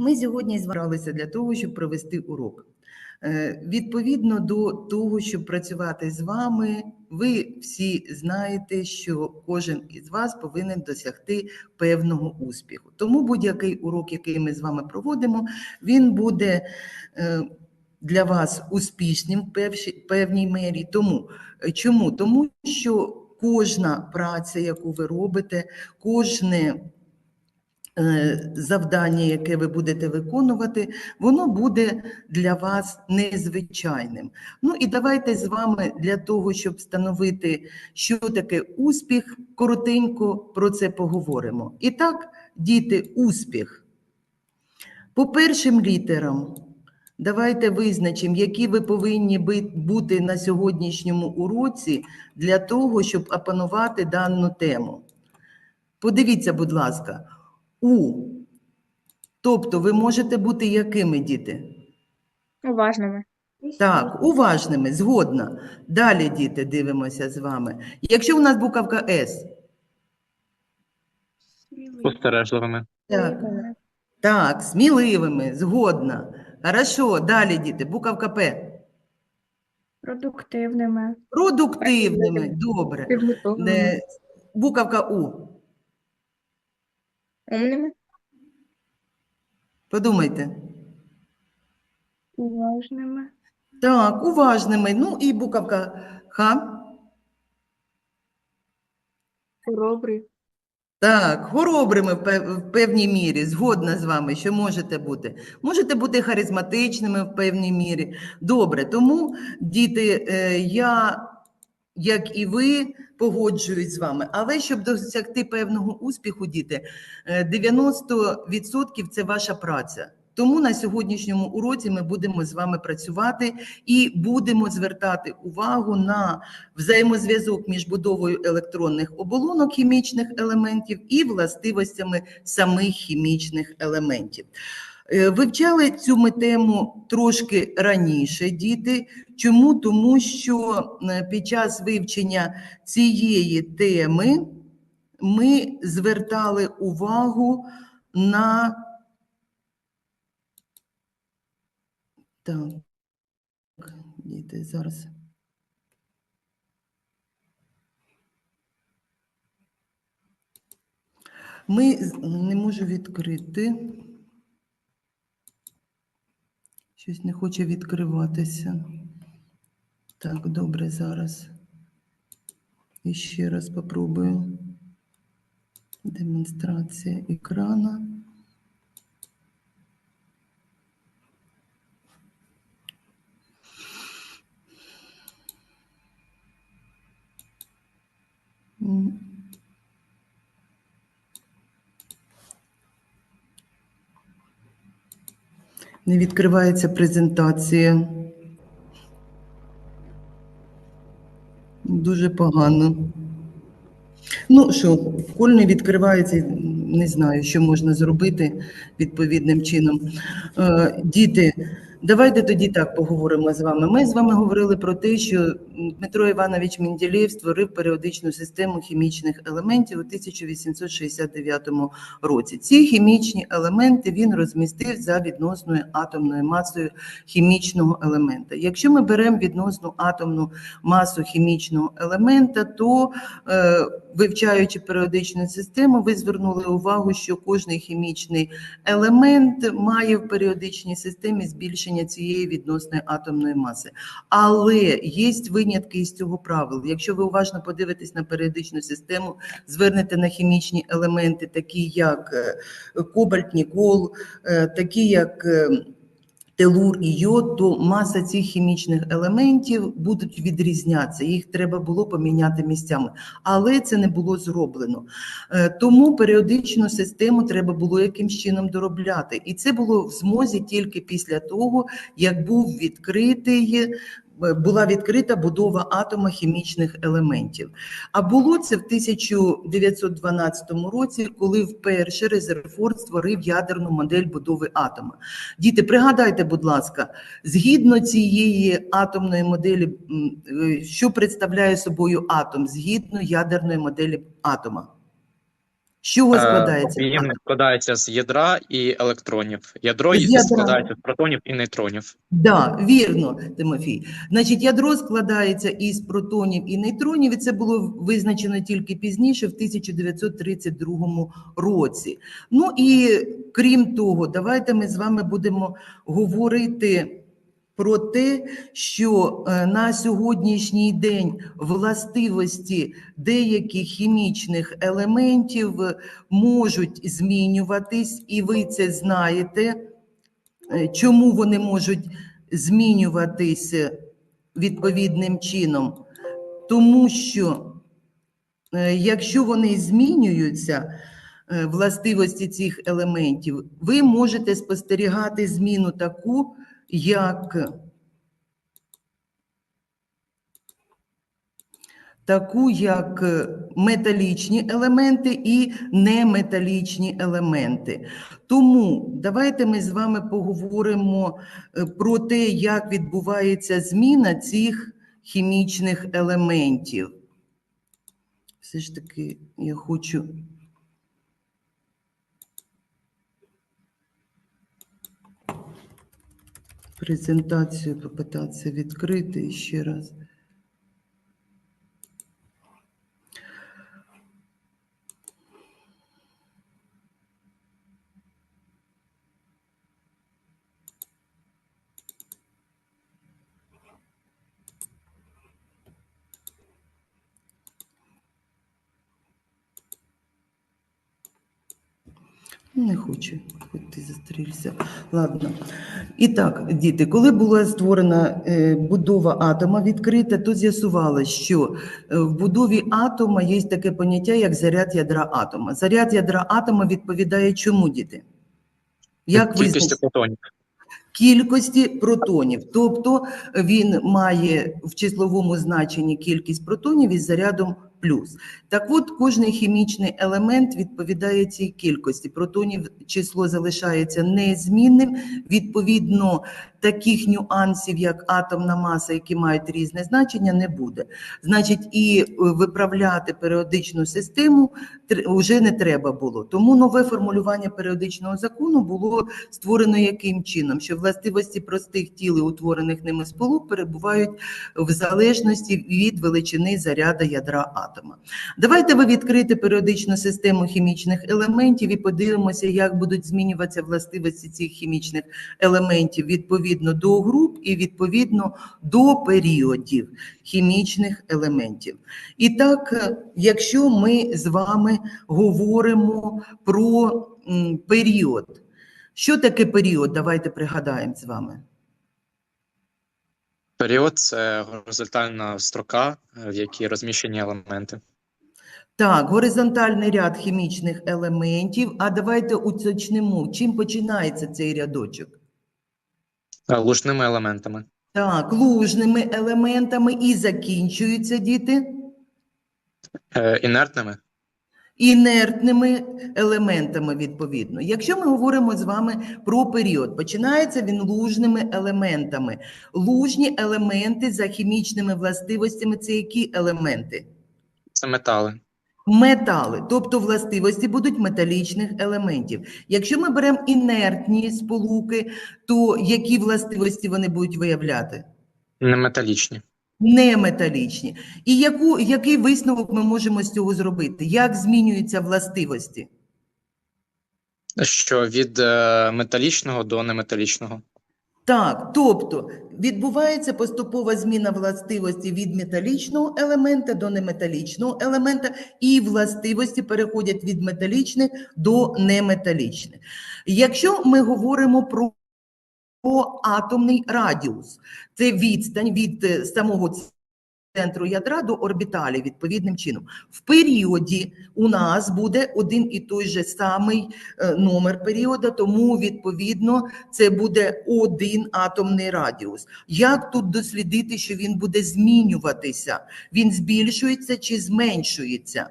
Ми сьогодні збиралися для того, щоб провести урок. Е, Відповідно до того, щоб працювати з вами, ви всі знаєте, що кожен із вас повинен досягти певного успіху. Тому будь-який урок, який ми з вами проводимо, він буде е, для вас успішним в певній мері. Тому е, чому? Тому що кожна праця, яку ви робите, кожне завдання, яке ви будете виконувати, воно буде для вас незвичайним. Ну і давайте з вами для того, щоб встановити, що таке успіх, коротенько про це поговоримо. І так, діти, успіх. По першим літерам давайте визначимо, які ви повинні бути на сьогоднішньому уроці для того, щоб опанувати дану тему. Подивіться, будь ласка, у. Тобто ви можете бути якими діти? Уважними. Так, уважними, згодна. Далі, діти, дивимося з вами. Якщо у нас буковка С, Спостережливими. так, так, сміливими, згодна. Хорошо, далі, діти, буковка П. Продуктивними. Продуктивними, добре. Де, буковка У. Умними. Подумайте. Уважними. Так, уважними. Ну і буковка Х. Хоробрі. Так, хоробрими в певній мірі, згодна з вами, що можете бути. Можете бути харизматичними в певній мірі. Добре, тому, діти, е, я, як і ви, погоджуюсь з вами. Але щоб досягти певного успіху, діти, е, 90% це ваша праця. Тому на сьогоднішньому уроці ми будемо з вами працювати і будемо звертати увагу на взаємозв'язок між будовою електронних оболонок хімічних елементів і властивостями самих хімічних елементів. Е, Вивчали цю тему трошки раніше, діти. Чому? Тому що е, під час вивчення цієї теми ми звертали увагу на так, діти, зараз. Ми не можу відкрити. Щось не хоче відкриватися. Так, добре, зараз. І ще раз попробую. Демонстрація екрана. М. Не відкривається презентація. Дуже погано. Ну що, коль не відкривається, не знаю, що можна зробити відповідним чином. Е, Діти, давайте тоді так поговоримо з вами. Ми з вами говорили про те, що Дмитро Іванович Менделєєв створив періодичну систему хімічних елементів у 1869 році. Ці хімічні елементи він розмістив за відносною атомною масою хімічного елемента. Якщо ми беремо відносну атомну масу хімічного елемента, то е, вивчаючи періодичну систему, ви звернули увагу, що кожний хімічний елемент має в періодичній системі збільшення цієї відносної атомної маси. Але є винятки із цього правила. Якщо ви уважно подивитесь на періодичну систему, звернете на хімічні елементи, такі як е, кобальт, нікол, е, такі як е, телур і йод, то маса цих хімічних елементів будуть відрізнятися. Їх треба було поміняти місцями, але це не було зроблено. Е, Тому періодичну систему треба було якимсь чином доробляти. І це було в змозі тільки після того, як був відкритий. Е, Була відкрита будова атома хімічних елементів. А було це в 1912 році, коли вперше Резерфорд створив ядерну модель будови атома. Діти, пригадайте, будь ласка, згідно цієї атомної моделі, е, що представляє собою атом, згідно ядерної моделі атома? З чого Е, складається? Об'ємник складається з ядра і електронів. Ядро ядра. складається з протонів і нейтронів. Да, вірно, Тимофій. Значить, ядро складається із протонів і нейтронів, і це було визначено тільки пізніше, в 1932 році. Ну і крім того, давайте ми з вами будемо говорити про те, що е, на сьогоднішній день властивості деяких хімічних елементів е, можуть змінюватись, і ви це знаєте. Е, Чому вони можуть змінюватися відповідним чином? Тому що е, якщо вони змінюються, е, властивості цих елементів, ви можете спостерігати зміну таку, як таку, як металічні елементи і неметалічні елементи. Тому давайте ми з вами поговоримо е, про те, як відбувається зміна цих хімічних елементів. Все ж таки, я хочу. Презентацію попитатися відкрити ще раз. Не хоче, хоч ти застрілься. Ладно. І так, діти, коли була створена е, будова атома відкрита, то з'ясувалося, що е, в будові атома є таке поняття, як заряд ядра атома. Заряд ядра атома відповідає чому, діти? Як визначити? протонів. кількості протонів. Тобто він має в числовому значенні кількість протонів із зарядом. Так от, кожний хімічний елемент відповідає цій кількості. Протонів число залишається незмінним. Відповідно, таких нюансів, як атомна маса, які мають різне значення, не буде. Значить, і е, виправляти періодичну систему вже не треба було. Тому нове формулювання періодичного закону було створено яким чином? Що властивості простих тіл, утворених ними сполук, перебувають в залежності від величини заряда ядра атома. Давайте ви відкрите періодичну систему хімічних елементів і подивимося, як будуть змінюватися властивості цих хімічних елементів відповідно до груп і відповідно до періодів хімічних елементів. І так, е, якщо ми з вами говоримо про період, що таке період? Давайте пригадаємо з вами. Період це горизонтальна строка, е, в якій розміщені елементи. Так, горизонтальний ряд хімічних елементів. А давайте уточнимо, чим починається цей рядочок. Е, Лушними елементами. Так, лужними елементами і закінчуються діти Е, Інертними інертними елементами відповідно. Якщо ми говоримо з вами про період, починається він лужними елементами. Лужні елементи за хімічними властивостями це які елементи? це метали. Метали, тобто властивості будуть металічних елементів. Якщо ми беремо інертні сполуки, то які властивості вони будуть виявляти? Неметалічні. Неметалічні. І яку, який висновок ми можемо з цього зробити? Як змінюються властивості? Що від е, металічного до неметалічного. Так, тобто відбувається поступова зміна властивості від металічного елемента до неметалічного елемента, і властивості переходять від металічних до неметалічних. Якщо ми говоримо про про атомний радіус, це відстань від е, самого центру ядра до орбіталі відповідним чином. В періоді у нас буде один і той же самий е, номер періода, тому відповідно це буде один атомний радіус. Як тут дослідити, що він буде змінюватися? Він збільшується чи зменшується?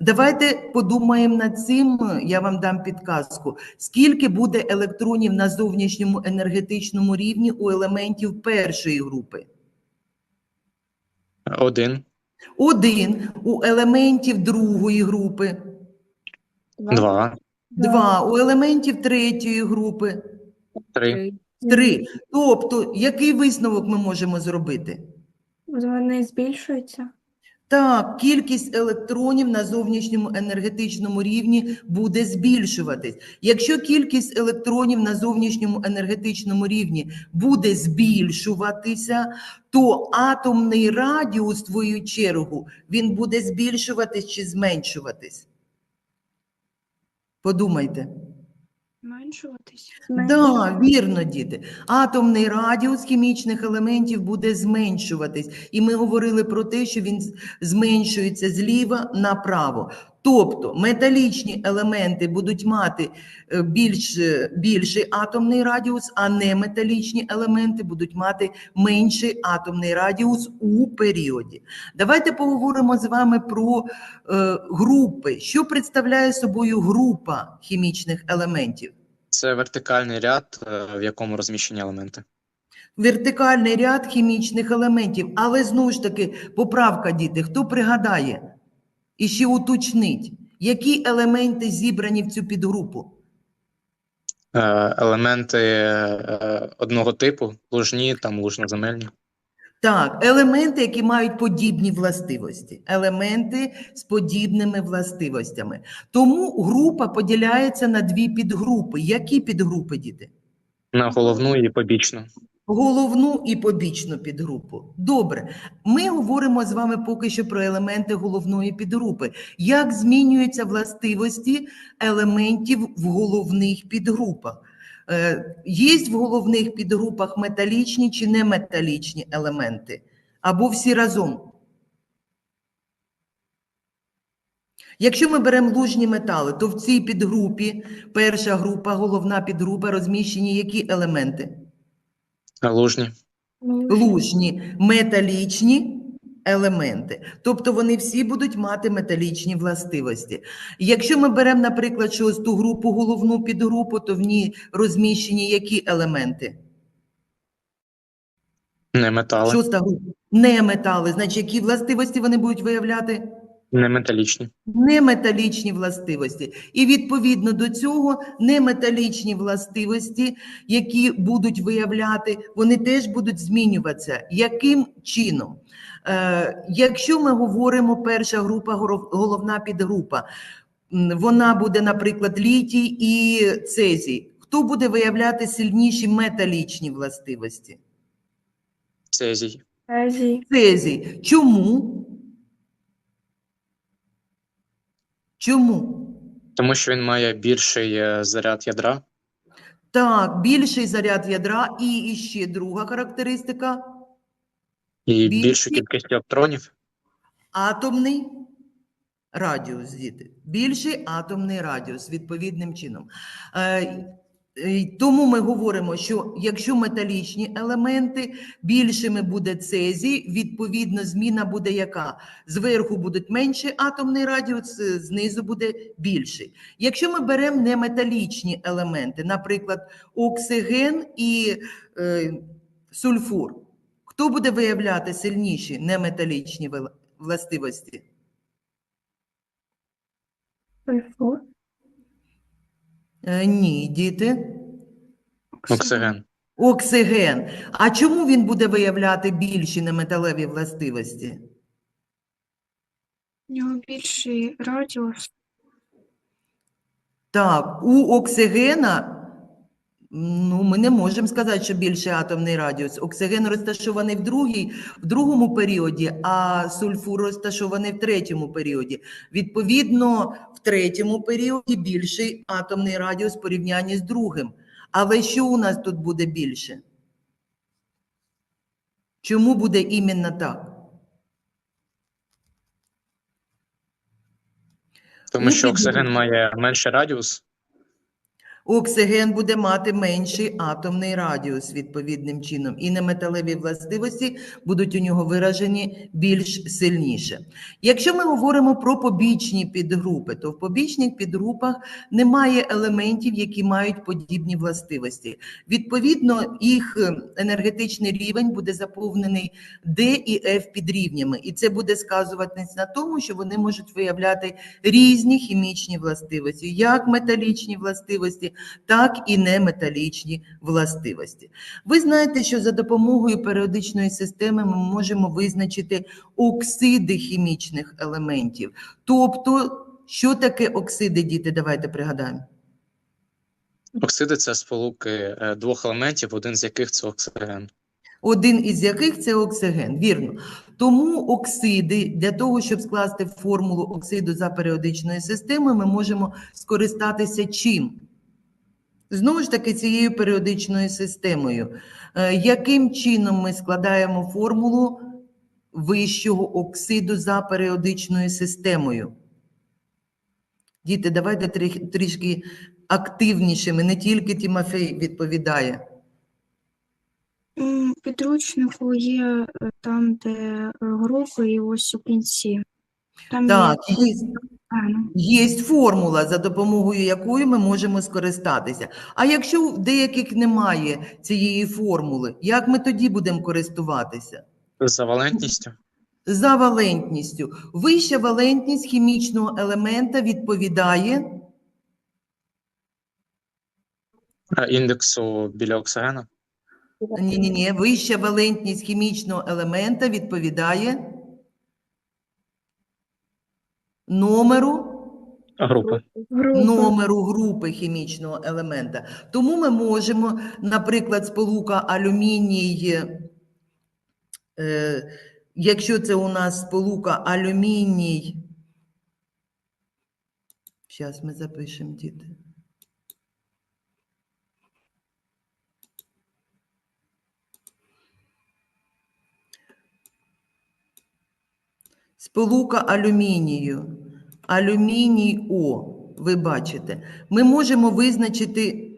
Давайте подумаємо над цим. Я вам дам підказку. Скільки буде електронів на зовнішньому енергетичному рівні у елементів першої групи? Один. Один у елементів другої групи. Два, Два. У елементів третьої групи три. три. Тобто, який висновок ми можемо зробити? Вони збільшуються. Так, кількість електронів на зовнішньому енергетичному рівні буде збільшуватись. Якщо кількість електронів на зовнішньому енергетичному рівні буде збільшуватися, то атомний радіус, в свою чергу, він буде збільшуватись чи зменшуватись? Подумайте. Зменшуватись. Да, вірно, діти. Атомний радіус хімічних елементів буде зменшуватись. І ми говорили про те, що він зменшується зліва направо. Тобто металічні елементи будуть мати е, більш, е, більший атомний радіус, а неметалічні елементи будуть мати менший атомний радіус у періоді. Давайте поговоримо з вами про е, групи. Що представляє собою група хімічних елементів? Це вертикальний ряд, е, в якому розміщені елементи. Вертикальний ряд хімічних елементів. Але знову ж таки, поправка, діти, хто пригадає і ще уточнить, які елементи зібрані в цю підгрупу? Е, Елементи е, одного типу, лужні та лужноземельні. Так, елементи, які мають подібні властивості, елементи з подібними властивостями. Тому група поділяється на дві підгрупи. Які підгрупи, діти? На головну і побічну. Головну і побічну підгрупу. Добре, ми говоримо з вами поки що про елементи головної підгрупи. Як змінюються властивості елементів в головних підгрупах? Е, є в головних підгрупах металічні чи неметалічні елементи? Або всі разом? Якщо ми беремо лужні метали, то в цій підгрупі перша група, головна підгрупа розміщені які елементи? Лужні. лужні металічні елементи. Тобто вони всі будуть мати металічні властивості. Якщо ми беремо, наприклад, шосту групу, головну підгрупу, то в ній розміщені які елементи? Не метали. Шоста група. Не метали. Значить, які властивості вони будуть виявляти? Не металічні. неметалічні властивості. І відповідно до цього неметалічні властивості, які будуть виявляти, вони теж будуть змінюватися. Яким чином? Е, якщо ми говоримо перша група, головна підгрупа, вона буде, наприклад, літій і цезій. Хто буде виявляти сильніші металічні властивості? Цезій. Азії. Цезій. Чому? Чому? Тому що він має більший е, заряд ядра. Так, більший заряд ядра і іще друга характеристика І Більший- більшу кількість електронів. атомний радіус, діти. Більший атомний радіус відповідним чином. Е, Тому ми говоримо, що якщо металічні елементи, більшими буде цезій, відповідно, зміна буде яка? Зверху буде менший атомний радіус, е, знизу буде більший. Якщо ми беремо неметалічні елементи, наприклад, оксиген і е, сульфур, хто буде виявляти сильніші неметалічні властивості? Сульфур. Е, ні, діти. Оксиген. Оксиген. А чому він буде виявляти більші неметалеві властивості? У нього більший радіус. Так, у оксигена, ну, ми не можемо сказати, що більший атомний радіус. Оксиген розташований в, другій, в другому періоді, а сульфур розташований в третьому періоді. Відповідно, в третьому періоді більший атомний радіус в порівнянні з другим. Але що у нас тут буде більше? Чому буде іменно так? Тому що Ну, оксиген має менший радіус. Оксиген буде мати менший атомний радіус відповідним чином, і неметалеві властивості будуть у нього виражені більш сильніше. Якщо ми говоримо про побічні підгрупи, то в побічних підгрупах немає елементів, які мають подібні властивості. Відповідно, їх е, енергетичний рівень буде заповнений D і F підрівнями, і це буде сказуватись на тому, що вони можуть виявляти різні хімічні властивості, як металічні властивості, так і неметалічні властивості. Ви знаєте, що за допомогою періодичної системи ми можемо визначити оксиди хімічних елементів. Тобто, що таке оксиди, діти? Давайте пригадаємо. Оксиди це сполуки е, двох елементів, один з яких це оксиген. один із яких це оксиген. Вірно. Тому оксиди, для того, щоб скласти формулу оксиду за періодичною системою, ми можемо скористатися чим? Знову ж таки, цією періодичною системою. Е, Яким чином ми складаємо формулу вищого оксиду за періодичною системою? Діти, давайте трішки активнішими, не тільки Тімофей відповідає. М, Підручнику є е, там, де е, групи, і ось у кінці. Там Так, є. Є, формула, за допомогою якої ми можемо скористатися. А якщо в деяких немає цієї формули, як ми тоді будемо користуватися? За валентністю. За валентністю. Вища валентність хімічного елемента відповідає Індексу біля оксигена. ні, ні, ні, вища валентність хімічного елемента відповідає номеру Групи. групи. номеру групи хімічного елемента. Тому ми можемо, наприклад, сполука алюміній, е, якщо це у нас сполука алюміній, зараз ми запишемо, діти. Сполука алюмінію. Алюміній О, ви бачите. Ми можемо визначити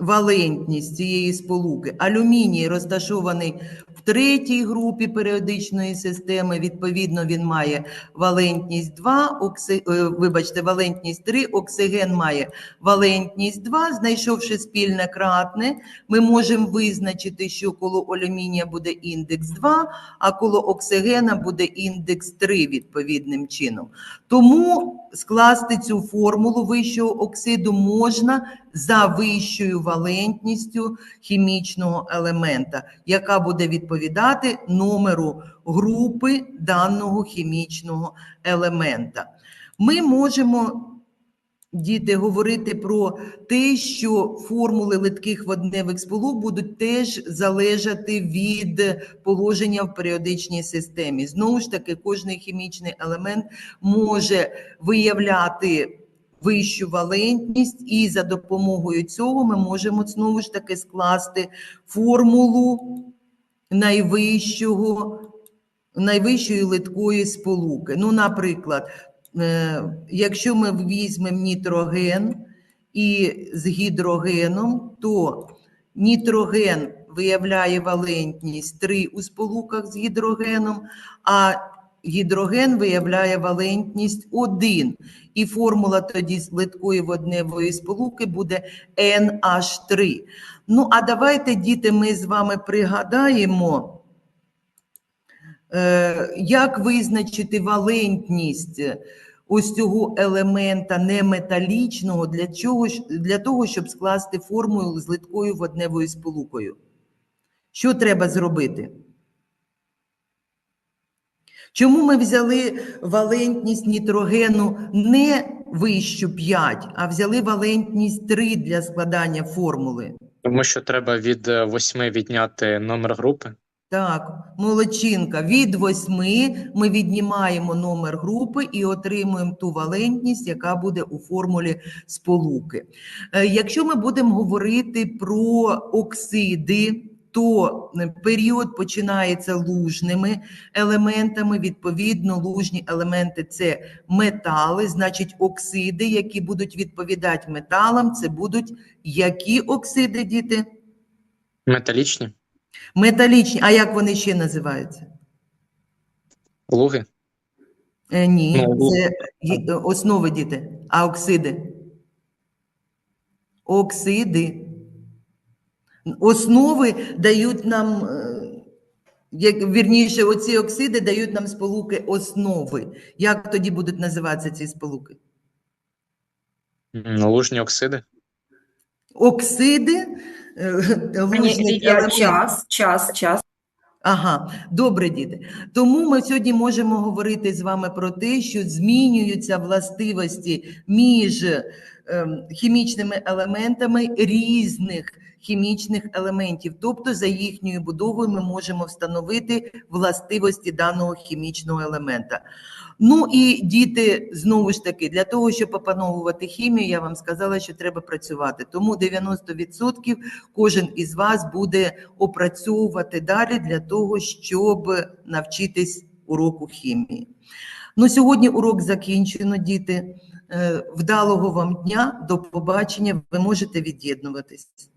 валентність цієї сполуки. Алюміній розташований в третій групі періодичної системи. Відповідно, він має валентність 2, окси... е, вибачте, валентність 3, оксиген має валентність 2. Знайшовши спільне кратне, ми можемо визначити, що коло алюмінія буде індекс 2, а коло оксигена буде індекс 3 відповідним чином. Тому скласти цю формулу вищого оксиду можна за вищою валентністю хімічного елемента, яка буде відповідати номеру групи даного хімічного елемента. Ми можемо Діти, говорити про те, що формули литких водневих сполук будуть теж залежати від положення в періодичній системі. Знову ж таки, кожний хімічний елемент може виявляти вищу валентність, і за допомогою цього ми можемо знову ж таки скласти формулу найвищого, найвищої литкої сполуки. Ну, наприклад, Е, Якщо ми візьмемо нітроген і з гідрогеном, то нітроген виявляє валентність 3 у сполуках з гідрогеном, а гідроген виявляє валентність 1. І формула тоді з литкої водневої сполуки буде NH3. Ну, а давайте, діти, ми з вами пригадаємо, е, як визначити валентність ось цього елемента неметалічного для, чого, для того, щоб скласти формулу з литкою водневою сполукою. Що треба зробити? Чому ми взяли валентність нітрогену не вищу 5, а взяли валентність 3 для складання формули? Тому що треба від е, восьми відняти номер групи. Так, молодчинка. Від восьми ми віднімаємо номер групи і отримуємо ту валентність, яка буде у формулі сполуки. Е, Якщо ми будемо говорити про оксиди, то період починається лужними елементами. Відповідно, лужні елементи це метали, значить, оксиди, які будуть відповідати металам, це будуть які оксиди, діти? Металічні, Металічні. А як вони ще називаються? луги, Е, ні, Ну, це е, основи діти. А оксиди? Оксиди. Основи дають нам, е, як, вірніше, оці оксиди дають нам сполуки основи. Як тоді будуть називатися ці сполуки? лужні оксиди, Оксиди, е, лужних Ні, я, час, час, час. Ага, добре, діти. Тому ми сьогодні можемо говорити з вами про те, що змінюються властивості між ем, хімічними елементами різних хімічних елементів. Тобто, за їхньою будовою ми можемо встановити властивості даного хімічного елемента. Ну і діти, знову ж таки, для того, щоб опановувати хімію, я вам сказала, що треба працювати. Тому 90% кожен із вас буде опрацьовувати далі для того, щоб навчитись уроку хімії. Ну, сьогодні урок закінчено, діти. Е, Вдалого вам дня, до побачення. Ви можете від'єднуватись.